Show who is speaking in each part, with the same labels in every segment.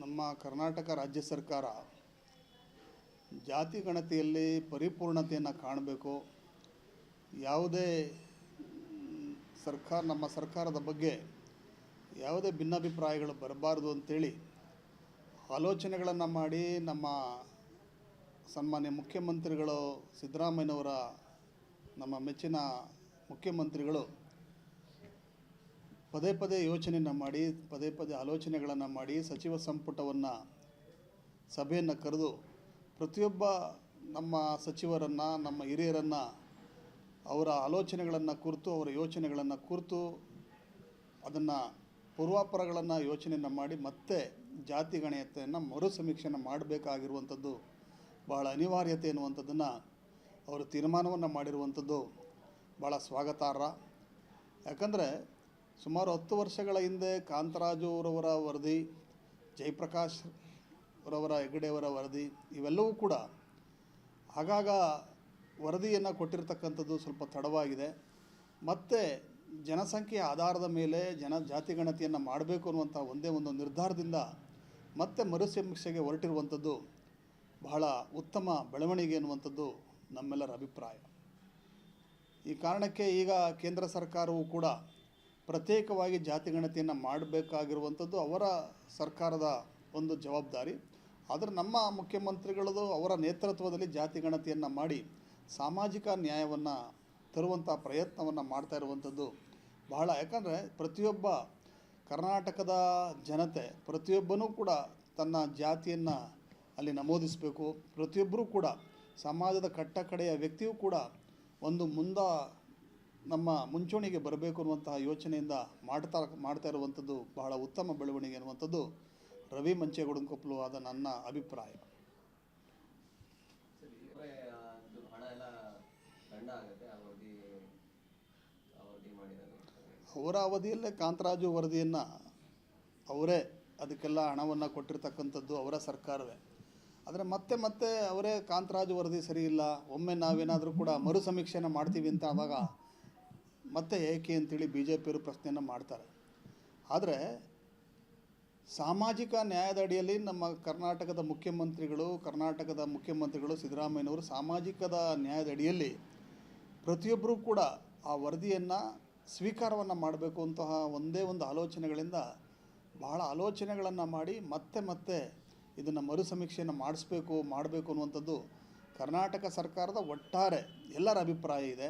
Speaker 1: ನಮ್ಮ ಕರ್ನಾಟಕ ರಾಜ್ಯ ಸರ್ಕಾರ ಜಾತಿ ಗಣತಿಯಲ್ಲಿ ಪರಿಪೂರ್ಣತೆಯನ್ನು ಕಾಣಬೇಕು. ಯಾವುದೇ ಸರ್ಕಾರ, ನಮ್ಮ ಸರ್ಕಾರದ ಬಗ್ಗೆ ಯಾವುದೇ ಭಿನ್ನಾಭಿಪ್ರಾಯಗಳು ಬರಬಾರ್ದು ಅಂತೇಳಿ ಆಲೋಚನೆಗಳನ್ನು ಮಾಡಿ ನಮ್ಮ ಸನ್ಮಾನ್ಯ ಮುಖ್ಯಮಂತ್ರಿಗಳು ಸಿದ್ದರಾಮಯ್ಯನವರ ನಮ್ಮ ಮೆಚ್ಚಿನ ಮುಖ್ಯಮಂತ್ರಿಗಳು ಪದೇ ಪದೇ ಯೋಚನೆಯನ್ನು ಮಾಡಿ, ಪದೇ ಪದೇ ಆಲೋಚನೆಗಳನ್ನು ಮಾಡಿ, ಸಚಿವ ಸಂಪುಟವನ್ನು, ಸಭೆಯನ್ನು ಕರೆದು ಪ್ರತಿಯೊಬ್ಬ ನಮ್ಮ ಸಚಿವರನ್ನು, ನಮ್ಮ ಹಿರಿಯರನ್ನು, ಅವರ ಆಲೋಚನೆಗಳನ್ನು ಕುರಿತು, ಅವರ ಯೋಚನೆಗಳನ್ನು ಕುರಿತು ಅದನ್ನು ಪೂರ್ವಾಪರಗಳನ್ನು ಯೋಚನೆಯನ್ನು ಮಾಡಿ ಮತ್ತೆ ಜಾತಿ ಗಣೀಯತೆಯನ್ನು ಮರು ಸಮೀಕ್ಷೆಯನ್ನು ಮಾಡಬೇಕಾಗಿರುವಂಥದ್ದು ಭಾಳ ಅನಿವಾರ್ಯತೆ ಎನ್ನುವಂಥದ್ದನ್ನು ಅವರು ತೀರ್ಮಾನವನ್ನು ಮಾಡಿರುವಂಥದ್ದು ಭಾಳ ಸ್ವಾಗತಾರ್ಹ. ಯಾಕಂದರೆ ಸುಮಾರು ಹತ್ತು ವರ್ಷಗಳ ಹಿಂದೆ ಕಾಂತರಾಜು ಅವರವರ ವರದಿ, ಜಯಪ್ರಕಾಶ್ ಅವರವರ ಹೆಗಡೆಯವರ ವರದಿ, ಇವೆಲ್ಲವೂ ಕೂಡ ಆಗಾಗ ವರದಿಯನ್ನು ಕೊಟ್ಟಿರ್ತಕ್ಕಂಥದ್ದು ಸ್ವಲ್ಪ ತಡವಾಗಿದೆ. ಮತ್ತು ಜನಸಂಖ್ಯೆಯ ಆಧಾರದ ಮೇಲೆ ಜನ ಜಾತಿ ಗಣತಿಯನ್ನು ಮಾಡಬೇಕು ಅನ್ನುವಂಥ ಒಂದೇ ಒಂದು ನಿರ್ಧಾರದಿಂದ ಮತ್ತೆ ಮರುಸಮೀಕ್ಷೆಗೆ ಹೊರಟಿರುವಂಥದ್ದು ಬಹಳ ಉತ್ತಮ ಬೆಳವಣಿಗೆ ಅನ್ನುವಂಥದ್ದು ನಮ್ಮೆಲ್ಲರ ಅಭಿಪ್ರಾಯ. ಈ ಕಾರಣಕ್ಕೆ ಈಗ ಕೇಂದ್ರ ಸರ್ಕಾರವು ಕೂಡ ಪ್ರತ್ಯೇಕವಾಗಿ ಜಾತಿ ಗಣತಿಯನ್ನು ಮಾಡಬೇಕಾಗಿರುವಂಥದ್ದು ಅವರ ಸರ್ಕಾರದ ಒಂದು ಜವಾಬ್ದಾರಿ. ಆದರೆ ನಮ್ಮ ಮುಖ್ಯಮಂತ್ರಿಗಳದು ಅವರ ನೇತೃತ್ವದಲ್ಲಿ ಜಾತಿ ಗಣತಿಯನ್ನು ಮಾಡಿ ಸಾಮಾಜಿಕ ನ್ಯಾಯವನ್ನು ತರುವಂಥ ಪ್ರಯತ್ನವನ್ನು ಮಾಡ್ತಾ ಇರುವಂಥದ್ದು ಬಹಳ. ಯಾಕಂದರೆ ಪ್ರತಿಯೊಬ್ಬ ಕರ್ನಾಟಕದ ಜನತೆ ಪ್ರತಿಯೊಬ್ಬನೂ ಕೂಡ ತನ್ನ ಜಾತಿಯನ್ನು ಅಲ್ಲಿ ನಮೂದಿಸಬೇಕು. ಪ್ರತಿಯೊಬ್ಬರೂ ಕೂಡ ಸಮಾಜದ ಕಟ್ಟಕಡೆಯ ವ್ಯಕ್ತಿಯೂ ಕೂಡ ಒಂದು ಮುಂದ ನಮ್ಮ ಮುಂಚೂಣಿಗೆ ಬರಬೇಕು ಅನ್ನುವಂತಹ ಯೋಚನೆಯಿಂದ ಮಾಡ್ತಾ ಮಾಡ್ತಾ ಇರುವಂಥದ್ದು ಬಹಳ ಉತ್ತಮ ಬೆಳವಣಿಗೆ ಅನ್ನುವಂಥದ್ದು ರವಿ ಮಂಚೇಗೌಡನಕೊಪ್ಪಲು ಆದ ನನ್ನ ಅಭಿಪ್ರಾಯ. ಅವರ ಅವಧಿಯಲ್ಲೇ ಕಾಂತರಾಜು ವರದಿಯನ್ನು ಅವರೇ ಅದಕ್ಕೆಲ್ಲ ಹಣವನ್ನು ಕೊಟ್ಟಿರ್ತಕ್ಕಂಥದ್ದು ಅವರ ಸರ್ಕಾರವೇ. ಆದರೆ ಮತ್ತೆ ಮತ್ತೆ ಅವರೇ ಕಾಂತರಾಜು ವರದಿ ಸರಿ ಇಲ್ಲ ಒಮ್ಮೆ ನಾವೇನಾದರೂ ಕೂಡ ಮರು ಸಮೀಕ್ಷೆನ ಮಾಡ್ತೀವಿ ಅಂತ ಆದಾಗ ಮತ್ತೆ ಏಕೆ ಅಂತೇಳಿ ಬಿ ಜೆ ಪಿಯವರು ಪ್ರಶ್ನೆಯನ್ನು ಮಾಡ್ತಾರೆ. ಆದರೆ ಸಾಮಾಜಿಕ ನ್ಯಾಯದ ಅಡಿಯಲ್ಲಿ ನಮ್ಮ ಕರ್ನಾಟಕದ ಮುಖ್ಯಮಂತ್ರಿಗಳು ಕರ್ನಾಟಕದ ಮುಖ್ಯಮಂತ್ರಿಗಳು ಸಿದ್ದರಾಮಯ್ಯನವರು ಸಾಮಾಜಿಕದ ನ್ಯಾಯದ ಅಡಿಯಲ್ಲಿ ಪ್ರತಿಯೊಬ್ಬರೂ ಕೂಡ ಆ ವರದಿಯನ್ನು ಸ್ವೀಕಾರವನ್ನು ಮಾಡಬೇಕು ಅಂತಹ ಒಂದೇ ಒಂದು ಆಲೋಚನೆಗಳಿಂದ ಬಹಳ ಆಲೋಚನೆಗಳನ್ನು ಮಾಡಿ ಮತ್ತೆ ಮತ್ತೆ ಇದನ್ನು ಮರು ಸಮೀಕ್ಷೆಯನ್ನು ಮಾಡಿಸ್ಬೇಕು, ಮಾಡಬೇಕು ಅನ್ನುವಂಥದ್ದು ಕರ್ನಾಟಕ ಸರ್ಕಾರದ ಒಟ್ಟಾರೆ ಎಲ್ಲರ ಅಭಿಪ್ರಾಯ ಇದೆ.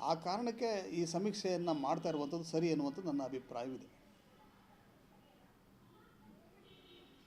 Speaker 1: ಆ ಕಾರಣಕ್ಕೆ ಈ ಸಮೀಕ್ಷೆಯನ್ನು ಮಾಡ್ತಾ ಇರುವಂಥದ್ದು ಸರಿ ಎನ್ನುವಂಥದ್ದು ನನ್ನ ಅಭಿಪ್ರಾಯವಿದೆ.